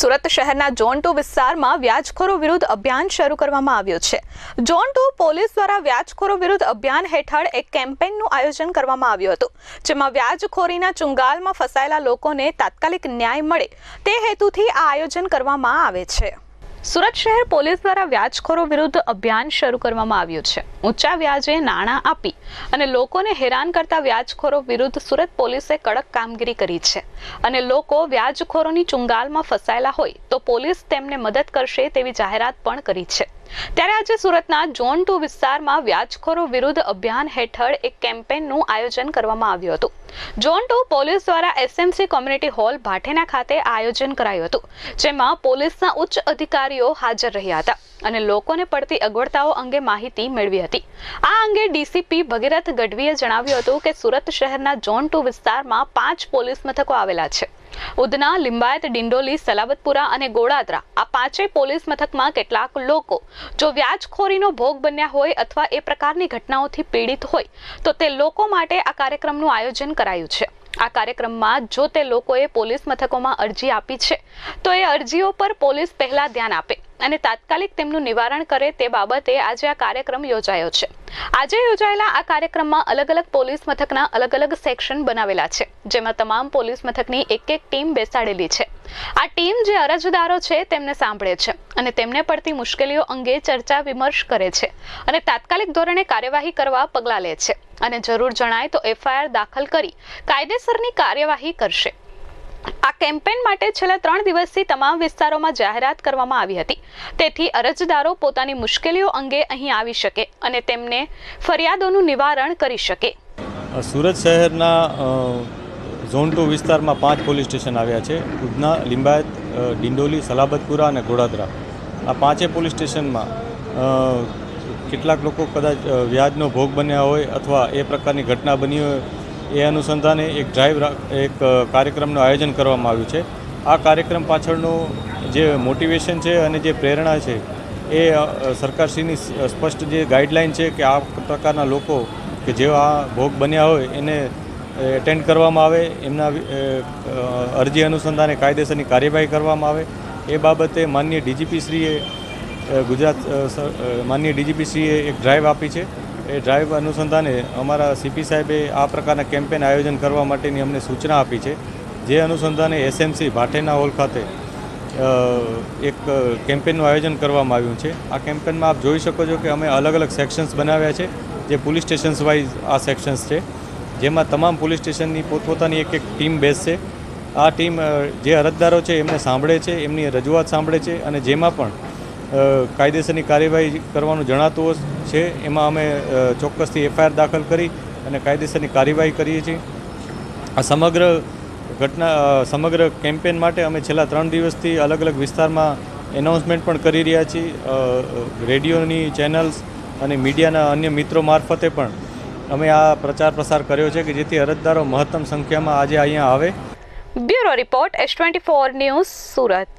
સુરત શહેરના zone two વિસ્તારમાં વ્યાજખોરો વિરુદ્ધ અભિયાન શરૂ કરવામાં આવ્યું છે. ઝોન ટુ પોલીસ દ્વારા વ્યાજખોરો વિરુદ્ધ અભિયાન હેઠળ એક કેમ્પેઇનનું આયોજન કરવામાં આવ્યું હતું, જેમાં વ્યાજખોરીના ચુંગાલમાં ફસાયેલા લોકોને તાત્કાલિક ન્યાય મળે તે હેતુથી આ આયોજન કરવામાં આવે છે. સુરત શહેર પોલીસ દ્વારા વ્યાજખોરો વિરુદ્ધ અભિયાન શરૂ કરવામાં આવ્યું છે. ઊંચા વ્યાજે નાણાં આપી અને લોકોને હેરાન કરતા વ્યાજખોરો વિરુદ્ધ સુરત પોલીસે કડક કામગીરી કરી છે. અને લોકો વ્યાજખોરોની ચુંગાલમાં ફસાયેલા હોય તો પોલીસ તેમને મદદ કરશે તેવી જાહેરાત પણ કરી છે. ત્યારે આજે સુરતના ઝોન ટુ વિસ્તારમાં વ્યાજખોરો વિરુદ્ધ અભિયાન હેઠળ એક કેમ્પેનનું આયોજન કરવામાં આવ્યું હતું. ઝોન ટુ પોલીસ દ્વારા એસએમસી કોમ્યુનિટી હોલ ભાટેના ખાતે આયોજન કરાયું હતું, જેમાં પોલીસના ઉચ્ચ અધિકારીઓ હાજર રહ્યા હતા અને લોકોને પડતી અગવડતાઓ અંગે માહિતી મેળવી હતી. આ અંગે ડીસીપી ભગીરથ ગઢવીએ જણાવ્યું હતું કે સુરત શહેરના ઝોન ટુ વિસ્તારમાં પાંચ પોલીસ મથકો આવેલા છે. ઉધના, લિંબાયત, ડિંડોલી સલાબતપુરા અને ગોળાદરા આ પાંચેય પોલીસ મથકમાં કેટલાક લોકો જો વ્યાજખોરીનો ભોગ બન્યા હોય અથવા એ પ્રકારની ઘટનાઓથી પીડિત હોય, તો તે લોકો માટે આ કાર્યક્રમનું આયોજન કરાયું છે. આ કાર્યક્રમમાં જો તે લોકોએ પોલીસ મથકોમાં અરજી આપી છે, તો એ અરજીઓ પર પોલીસ પહેલા ધ્યાન આપે. અને તાત્કાલિક તેમનું નિવારણ કરે તે બાબતે આજે આ કાર્યક્રમ યોજાયો છે. આજે યોજાયેલા આ કાર્યક્રમમાં અલગ અલગ પોલીસ મથકના અલગ અલગ સેક્શન બનાવેલા છે, જેમાં તમામ પોલીસ મથકની એક એક ટીમ બેસાડેલી છે. આ ટીમ જે અરજદારો છે તેમને સાંભળે છે અને તેમને પડતી મુશ્કેલીઓ અંગે ચર્ચા વિમર્શ કરે છે અને તાત્કાલિક ધોરણે કાર્યવાહી કરવા પગલાં લે છે. અને જરૂર જણાય તો એફઆઈઆર દાખલ કરી કાયદેસરની કાર્યવાહી કરશે. આ કેમ્પેન માટે છેલ્લા ત્રણ દિવસથી તમામ વિસ્તારોમાં જાહેરાત કરવામાં આવી હતી. તેથી અરજદારો પોતાની મુશ્કેલીઓ અંગે અહીં આવી શકે અને તેમને ફરિયાદોનું નિવારણ કરી શકે. સુરત શહેરના ઝોન ટુ વિસ્તારમાં પાંચ પોલીસ સ્ટેશન આવ્યા છે. ઉધના, લિંબાયત ડિંડોલી, સલાબતપુરા અને ઘોડાદરા આ પાંચે પોલીસ સ્ટેશનમાં કેટલાક લોકો કદાચ વ્યાજનો ભોગ બન્યા હોય અથવા એ પ્રકારની ઘટના બની હોય એ અનુસંધાને એક ડ્રાઈવ એક કાર્યક્રમનું આયોજન કરવામાં આવ્યું છે. આ કાર્યક્રમ પાછળનું જે મોટિવેશન છે અને જે પ્રેરણા છે એ સરકારશ્રીની સ્પષ્ટ જે ગાઈડલાઇન છે કે આ પ્રકારના લોકો કે જેઓ આ ભોગ બન્યા હોય એને એટેન્ડ કરવામાં આવે, એમના અરજી અનુસંધાને કાયદેસરની કાર્યવાહી કરવામાં આવે. એ બાબતે માનનીય ડીજીપીશ્રીએ ગુજરાત માનનીય ડીજીપીશ્રીએ એક ડ્રાઈવ આપી છે. એ ડ્રાઈવ અનુસંધાને અમારા સીપી સાહેબે આ પ્રકારના કેમ્પેન આયોજન કરવા માટેની અમને સૂચના આપી છે. જે અનુસંધાને એસએમસી ભાટેના હોલ ખાતે એક કેમ્પેનનું આયોજન કરવામાં આવ્યું છે. આ કેમ્પેનમાં આપ જોઈ શકો છો કે અમે અલગ અલગ સેક્શન્સ બનાવ્યા છે, જે પોલીસ સ્ટેશન્સ વાઇઝ આ સેક્શન્સ છે. જેમાં તમામ પોલીસ સ્ટેશનની પોતપોતાની એક એક ટીમ બેસશે. આ ટીમ જે અરજદારો છે એમને સાંભળે છે, એમની રજૂઆત સાંભળે છે અને જેમાં પણ કાયદેસરની કાર્યવાહી કરવાનું જણાતું છે, એમાં અમે ચોક્કસથી એફઆઈઆર દાખલ કરી અને કાયદેસરની કાર્યવાહી કરીએ છીએ. આ સમગ્ર ઘટના સમગ્ર કેમ્પેન માટે અમે છેલ્લા ત્રણ દિવસથી અલગ અલગ વિસ્તારમાં એનાઉન્સમેન્ટ પણ કરી રહ્યા છીએ. રેડિયોની ચેનલ્સ અને મીડિયાના અન્ય મિત્રો મારફતે પણ અમે આ પ્રચાર પ્રસાર કર્યો છે કે જેથી અરજદારો મહત્તમ સંખ્યામાં આજે અહીંયા આવે. Bureau report, S twenty four news Surat.